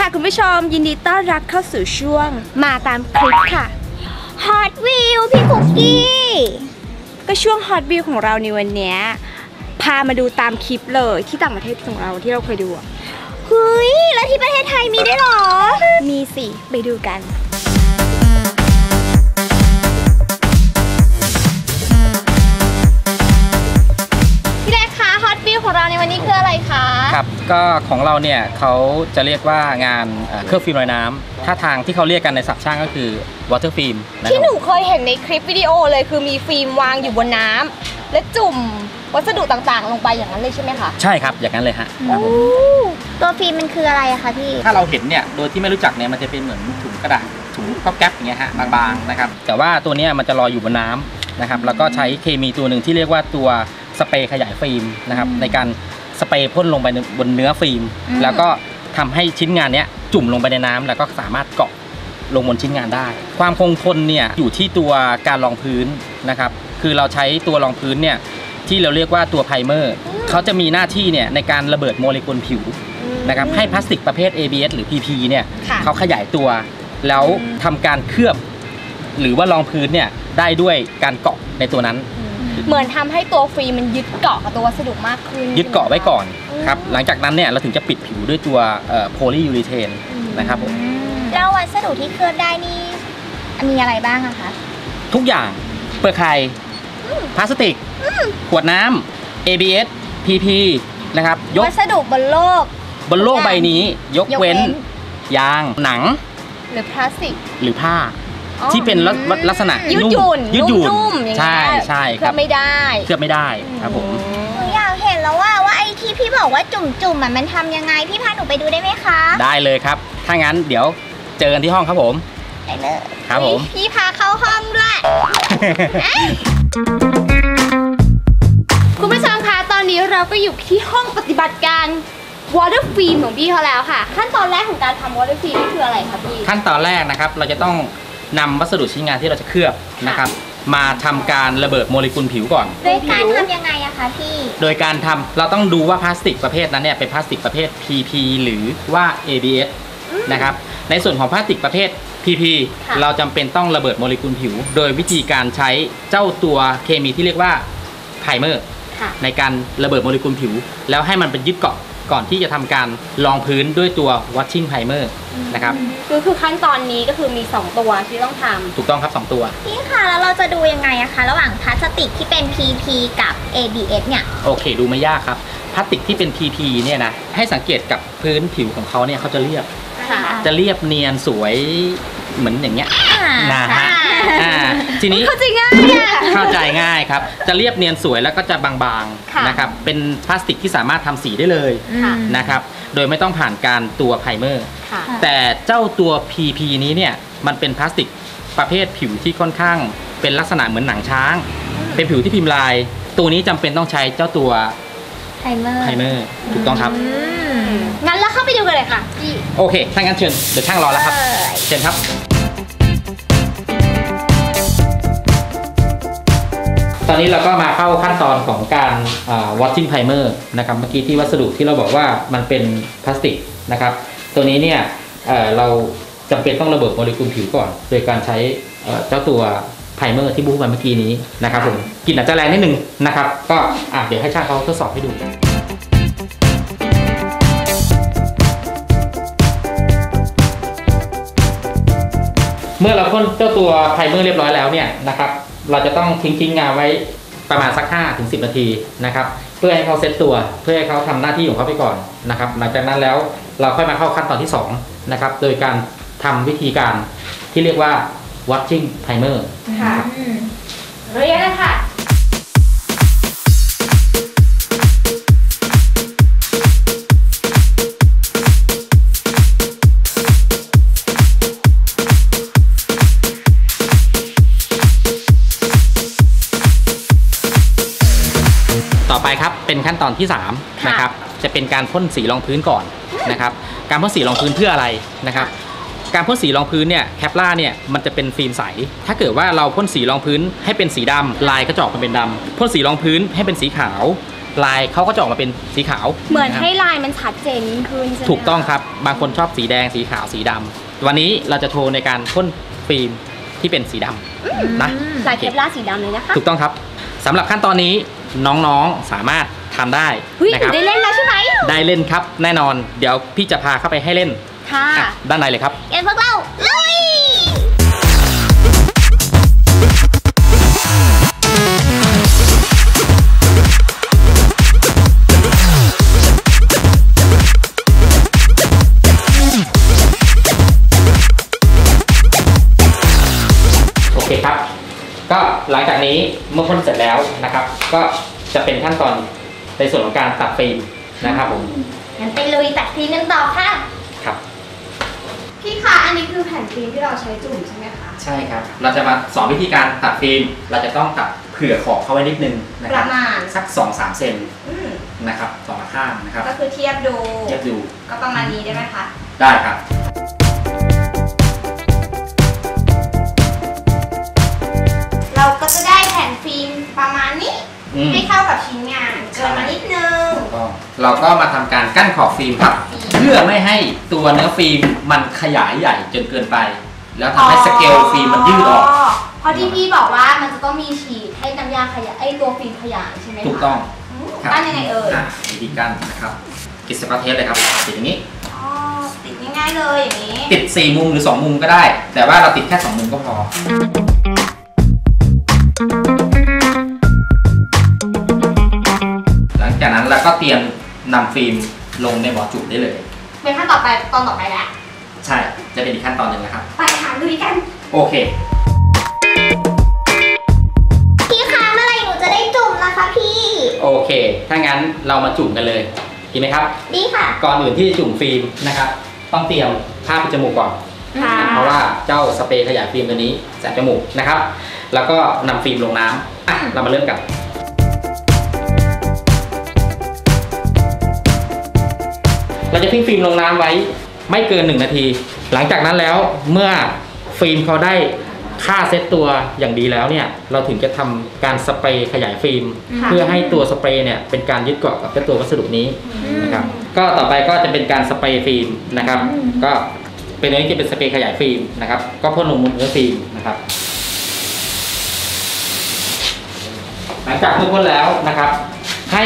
มยินดีต้อนรับเข้าสู่ช่วงมาตามคลิปค่ะ Hot Wheel พี่คุกกี้ ก็ช่วงฮอตวิวของเราในวันเนี้ยพามาดูตามคลิปเลยที่ต่างประเทศของเราที่เราเคยดูอะเฮ้ย แล้วที่ประเทศไทยมีได้วยเหรอ มีสิ ไปดูกัน พี่เล็กคะ Hot Wheel ของเราในวันนี้คืออะไรคะครับ ก็ของเราเนี่ยเขาจะเรียกว่างานเอ่อเคลือบฟิล์มลอยน้ำถ้าทางที่เขาเรียกกันในศัพท์ช่างก็คือ water film นะคที่รับหนูเคยเห็นในคลิปวิดีโอเลยคือมีฟิล์มวางอยู่บนน้ำและจุ่มวัสดุต่างๆ ลงไปอย่างนั้นเลยใช่ไหมคะใช่ครับอย่างนั้นเลยฮะครับผมตัวฟิล์มมันคืออะไรอะคะพี่ ถ้าเราเห็นเนี่ยโดยที่ไม่รู้จักเนี่ยมันจะเป็นเหมือนถุงกระดาษถุงก๊อบแก๊บอย่างเงี้ยฮะบางๆนะครับ แต่ว่าตัวเนี้ยมันจะลอยอยู่บนน้ำนะครับแล้วก็ใช้เคมีตัวหนึ่งที่เรียกว่าตัวสเปรย์ขยายฟิล์มนะครับในการ สเปรย์พ่นลงไปบนเนื้อฟิล์ม อืม แล้วก็ทำให้ชิ้นงานเนี้ยจุ่มลงไปในน้ำแล้วก็สามารถเกาะลงบนชิ้นงานได้ ความคงทนเนี่ยอยู่ที่ตัวการรองพื้นนะครับ คือเราใช้ตัวรองพื้นเนี่ยที่เราเรียกว่าตัวไพรเมอร์เขาจะมีหน้าที่เนี่ยในการระเบิดโมเลกุลผิวนะครับให้พลาสติกประเภท ABS หรือ PP เนี่ย ค่ะ เขาขยายตัวแล้วทำการเคลือบ หรือว่ารองพื้นเนี่ยได้ด้วยการเกาะในตัวนั้น เหมือนทำให้ตัวฟิล์มมันยึดเกาะกับตัววัสดุมากขึ้น ยึดเกาะไว้ก่อนครับ หลังจากนั้นเนี่ยเราถึงจะปิดผิวด้วยตัวโพลียูริเทนนะครับผมแล้ววัสดุที่เคลือบได้นี่มีอะไรบ้างอะคะ ทุกอย่างเปลือกไข่พลาสติก ขวดน้ำ ABS PP นะครับยกวัสดุบนโลก บนโลกใบนี้ ยกยกเว้เว้นนยางหนัง หรือพลาสติก หรือผ้าอ๋อ ที่เป็นลักลักษณะยืดนุ่มหยุ่นยืดหยุ่นนุ่มๆอย่างเงี้ยใช่ใช่คเคลืรัอบบไม่ได้เคลือบไม่ได้ครับผมหนูอยากเห็นแล้วว่าว่าไอ้ที่พี่บอกว่าจุ่มๆอะมันทำยังไงพี่พาหนูไปดูได้ไหมคะ ได้เลยครับ ถ้างั้นเดี๋ยวเจอกันที่ห้องครับผมได้เลยครับผมพี่พาเข้าห้องด้วยคุณผู้ชมคะตอนนี้เราก็อยู่ที่ห้องปฏิบัติการ water film ของพี่เขาแล้วค่ะ ขั้นตอนแรกของการทำ water film นี่คืออะไรคะพี่ขั้นตอนแรกนะครับ เราจะต้อง นำวัสดุชิ้นงานที่เราจะเคลือบนะครับ มาทำการระเบิดโมเลกุลผิวก่อน โดยการทำยังไงอะคะพี่ โดยการทำเราต้องดูว่าพลาสติกประเภทนั้นเนี่ยเป็นพลาสติกประเภท PP หรือว่า ABS นะครับ ในส่วนของพลาสติกประเภท PP ค่ะ เราจำเป็นต้องระเบิดโมเลกุลผิว โดยวิธีการใช้เจ้าตัวเคมีที่เรียกว่าไพรเมอร์ ค่ะ ในการระเบิดโมเลกุลผิว แล้วให้มันเป็นยึดเกาะ ก่อนที่จะทำการรองพื้นด้วยตัว washing primer นะครับ คือคือขั้นตอนนี้ก็คือมี 2 ตัวที่ต้องทำถูกต้องครับ 2 ตัว พี่คะแล้วเราจะดูยังไงอะคะ ระหว่างพลาสติกที่เป็น PP กับ ABS เนี่ย โอเค ดูไม่ยากครับพลาสติกที่เป็น PP เนี่ยนะให้สังเกตกับพื้นผิวของเขาเนี่ยเขาจะเรียบ ค่ะ จะเรียบเนียนสวยเหมือนอย่างเงี้ย อ่านะฮะ อ่าทีนี้เข้าใจง่ายอะเข้าใจง่ายครับ จะเรียบเนียนสวยแล้วก็จะบางค่ะๆนะครับเป็นพลาสติกที่สามารถทำสีได้เลยค่ะนะครับโดยไม่ต้องผ่านการตัวไพรเมอร์ค่ะแต่เจ้าตัว PP นี้เนี่ยมันเป็นพลาสติกประเภทผิวที่ค่อนข้างเป็นลักษณะเหมือนหนังช้าง เป็นผิวที่พิมพ์ลาย ตัวนี้จำเป็นต้องใช้เจ้าตัวไพรเมอร์ไพรเมอร์ถูกต้องครับงั้นเราเข้าไปดูกันเลยค่ะพี่โอเคถ้างั้นเชิญเดี๋ยวช่างรอแล้วครับ เชิญครับ ตอนนี้เราก็มาเข้าขั้นตอนของการอ่า washing primer นะครับเมื่อกี้ที่วัสดุที่เราบอกว่ามันเป็นพลาสติกนะครับ ตัวนี้เนี่ยเเราจำเป็นต้องระเบิดโมเลกุลผิวก่อน โดยการใช้เจ้าตัวไพรเมอร์ที่บู๊ไปเมื่อกี้นี้นะครับผมกลิ่นอาจจะแรงนิดนึงนะครับ ก็เดี๋ยวให้ช่างเขาทดสอบให้ดูเมื่อเราพ่นเจ้าตัวไพรเมอร์เรียบร้อยแล้วเนี่ยนะครับ เราจะต้องทิ้งทิ้งงานไว้ประมาณสัก5ถึง10 นาทีนะครับ เพื่อให้เขาเซตตัวเพื่อให้เขาทำหน้าที่ของเขาไปก่อนนะครับ หลังจากนั้นแล้วเราค่อยมาเข้าขั้นตอนที่2นะครับโดยการทำวิธีการที่เรียกว่า watching timer ค่ะเรียนนะคะ ตอนที่3นะครับจะเป็นการพ่นสีรองพื้นก่อนนะครับการพ่นสีรองพื้นเพื่ออะไรนะครับการพ่นสีรองพื้นเนี่ยแคปล่าเนี่ยมันจะเป็นฟิล์มใส ถ้าเกิดว่าเราพ่นสีรองพื้นให้เป็นสีดำลายก็จะออกมาเป็นดำพ่นสีรองพื้นให้เป็นสีขาว ลายเขาก็จะออกมาเป็นสีขาวเหมือนนะครับ ให้ลายมันชัดเจนยิ่งขึ้นใช่ไหมถูกต้องครับ บางคนชอบสีแดง สีขาว สีดำ วันนี้เราจะโชว์ในการพ่นฟิล์มที่เป็นสีดำนะ ลายเคปลาร์สีดำเลยนะคะ ถูกต้องครับ สำหรับขั้นตอนนี้น้องๆสามารถ ทำได้เฮ้ยหนะนูครับ ได้เล่นแล้วใช่ไหมได้เล่นครับแน่นอน เดี๋ยวพี่จะพาเข้าไปให้เล่นค่ะอะด้านในเลยครับ งั้นพวกเราลุยโอเคครับ ก็หลังจากนี้เมื่อพ่นเสร็จแล้วนะครับ ก็จะเป็นขั้นตอน ในส่วนของการตัดฟิล์มนะครับผมงั้นไปลุยตัดทีกันต่อค่ะ ครับ พี่คะอันนี้คือแผ่นฟิล์มที่เราใช้จุ่มใช่ไหมคะ ใช่ครับ เราจะมาสอนวิธีการตัดฟิล์ม เราจะต้องตัดเผื่อขอบเข้าไว้นิดนึงนะคปรับระมาณสัก2-3เซนนะครับสองข้างนะครับก็คือเทียบดู เทียบดูก็ประมาณนี้ได้ไหมคะได้ครับ เราก็จะได้แผ่นฟิล์มประมาณนี้ อืม ให้เข้ากับชิ้นงานเกินมานิดนึง ก็ เราก็มาทำการกั้นขอบฟิล์มครับ เพื่อไม่ให้ตัวเนื้อฟิล์มมันขยายใหญ่จนเกินไป แล้วทำให้สเกลฟิล์มมันยืดออกเพราะที่พี่บอกว่ามันจะต้องมีฉีดให้น้ำยาขยายไอ้ตัวฟิล์มขยายใช่ไหมคะถูกต้องอืมครับกั้นยังไงเอ่ยะวิธีกั้นนะครับติดสกอตเทปเลยครับติดอย่างนี้อ๋อติดง่ายๆเลยอย่างนี้ ติด 4 มุมหรือ 2 มุมก็ได้ แต่ว่าเราติดแค่ 2 มุมก็พอหลังจากนั้นเราก็เตรียม นำฟิล์มลงในบ่อจุ่มได้เลย เป็นขั้นต่อไปตอนต่อไปแล้ว ใช่ จะเป็นอีกขั้นตอนหนึ่งนะครับ ไปหาลุยกัน โอเค พี่คะเมื่อไหร่หนูจะได้จุ่มนะคะพี่ โอเค ถ้างั้นเรามาจุ่มกันเลย ดีไหมครับ ดีค่ะ ก่อนอื่นที่จะจุ่มฟิล์มนะครับ ต้องเตรียมผ้าปิดจมูกก่อน ค่ะ เพราะว่าเจ้าสเปรย์ขยายฟิล์มตัวนี้แสบจมูกนะครับ แล้วก็นำฟิล์มลงน้ำอะเรามาเริ่มกัน เราจะทิ้งฟิล์มลงน้ำไว้ไม่เกิน 1 นาที หลังจากนั้นแล้วเมื่อฟิล์มเขาได้ค่าเซตตัวอย่างดีแล้วเนี่ย เราถึงจะทำการสเปรย์ขยายฟิล์มค่ะเพื่อให้ตัวสเปรย์เนี่ยเป็นการยึดเกาะกับเจ้าตัววัสดุนี้นะครับก็ต่อไปก็จะเป็นการสเปรย์ฟิล์มนะครับ ก็เป็นอันนี้จะเป็นสเปรย์ขยายฟิล์มนะครับ ก็พ่นลงบนเนื้อฟิล์มนะครับ หลังจากเมื่อพ่นแล้วนะครับ ให้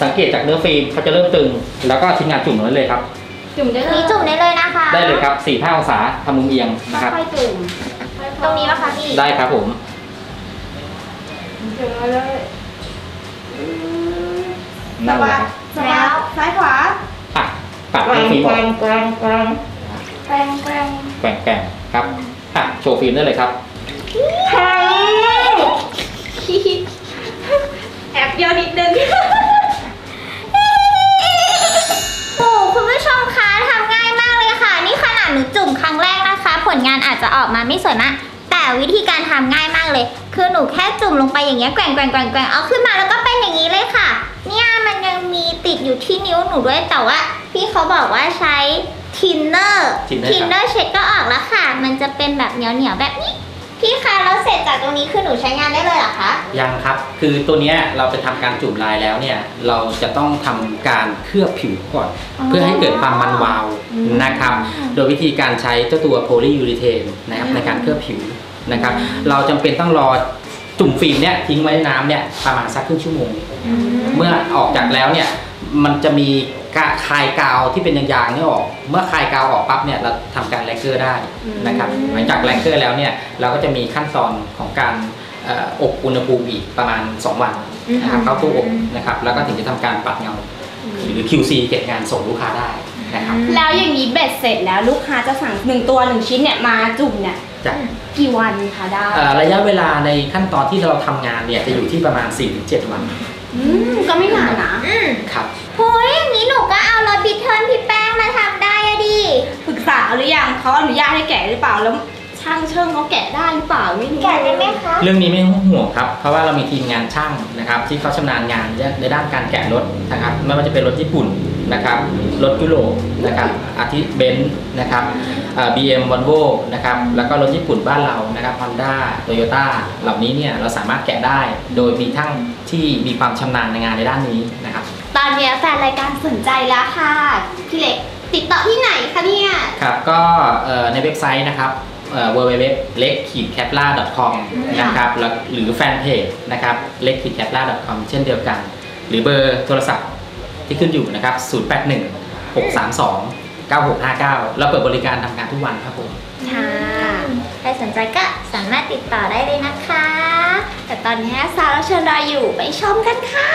สังเกตจากเนื้อฟิล์มเขาจะเริ่มตึง แล้วก็ทิ้งงานจุ่มลงได้เลยครับ จุ่มได้เลยนี่จุ่มได้เลยนะคะได้เลยครับ4 5องศาทำมุมเอียงนะครับ ค่อยๆจุ่มตรงนี้ปะคะพี่ได้ครับผม จุ่มมาเลยนั่นแหละครับแล้วซ้ายขวาอะปัดเนื้อฟิล์มออกแกรงแกรงแกว่งแกว่งครับอะโชว์ฟิล์มได้เลยครับ แอบเดียวนิดนึง อาจจะออกมาไม่สวยมากแต่วิธีการทำง่ายมากเลย คือหนูแค่จุ่มลงไปอย่างเงี้ยแกว่งแกว่งแกว่งแกว่งเอาขึ้นมาแล้วก็เป็นอย่างนี้เลยค่ะ เนี่ยมันยังมีติดอยู่ที่นิ้วหนูด้วยแต่ว่า พี่เขาบอกว่าใช้ทินเนอร์ Thinner ทินเนอร์เช็ดก็ออกแล้วค่ะ มันจะเป็นแบบเหนียวเหนียวๆแบบนี้ พี่คะแล้วเสร็จจากตรงนี้คือหนูใช้งานได้เลยเหรอคะ ยังครับ คือตัวเนี้ยเราไปทำการจุ่มลายแล้วเนี่ย เราจะต้องทำการเคลือบผิวก่อนอ๋อเพื่อให้เกิดความมันวาวนะครับ โดยวิธีการใช้เจ้าตัวโพลียูริเทนนะครับในการเคลือบผิวนะครับ เราจำเป็นต้องรอจุ่มฟิล์มเนี่ยทิ้งไว้ในน้ำเนี่ยประมาณสักครึ่งชั่วโมง เมื่อออกจากแล้วเนี่ยมันจะมี กะคายกาวที่เป็นยางๆนี่ออก เมื่อคายกาวออกปั๊บเนี่ยเราทำการแลกเกอร์ได้นะครับ หลังจากแลกเกอร์แล้วเนี่ยเราก็จะมีขั้นตอนของการเอ่ออบอุณหภูมิอีกประมาณ 2 วันนะครับเข้าตู้อบนะครับ แล้วก็ถึงจะทำการปัดเงา หรือ QC เก็บงานส่งลูกค้าได้นะครับ แล้วอย่างนี้เบ็ดเสร็จแล้วลูกค้าจะสั่งหนึ่งตัวหนึ่งชิ้นเนี่ยมาจุ่มเนี่ยจากกี่วันคะได้เอ่อระยะเวลาในขั้นตอนที่เราทำงานเนี่ยจะอยู่ที่ประมาณ 4-7 วันอืมก็ไม่นานนะอืมครับ เฮ้ยอย่างนี้หนูก็เอารถบิทเทิลพี่แป้งมาทำได้อะดิ ปรึกษาหรือยังเขาอนุญาตให้แกะหรือเปล่าแล้ว ช่างเชิงเขาแกะได้หรือเปล่าไม่รู้แกะได้ไหมคะเรื่องนี้ไม่ต้องห่วงครับ เพราะว่าเรามีทีมงานช่างนะครับ ที่เขาชำนาญงานในด้านการแกะรถนะครับไม่ว่าจะเป็นรถญี่ปุ่นนะครับรถยุโรปนะครับอาทิเบนซ์นะครับบีเอ็มวอลโวนะครับแล้วก็รถญี่ปุ่นบ้านเรานะครับฮอนด้าโตโยต้าเหล่านี้เนี่ยเราสามารถแกะได้โดยมีทั้งที่มีความชำนาญในงานในด้านนี้นะครับตอนเนี้ยแฟนรายการสนใจแล้วค่ะพี่เล็กติดต่อที่ไหนคะเนี่ยครับก็เอ่อในเว็บไซต์นะครับ เอ่อ www l e k c a p l a com นะครับแล้วหรือแฟนเพจนะครับ l e k c a p l a com เช่นเดียวกัน หรือเบอร์โทรศัพท์ที่ขึ้นอยู่นะครับ 081 632 9659เราเปิดบริการทำการทุกวันครับผมค่ะใครสนใจก็สามารถติดต่อได้เลยนะคะ แต่ตอนเนี้ยสาวเราเชิญรออยู่ไปชมกันค่ะ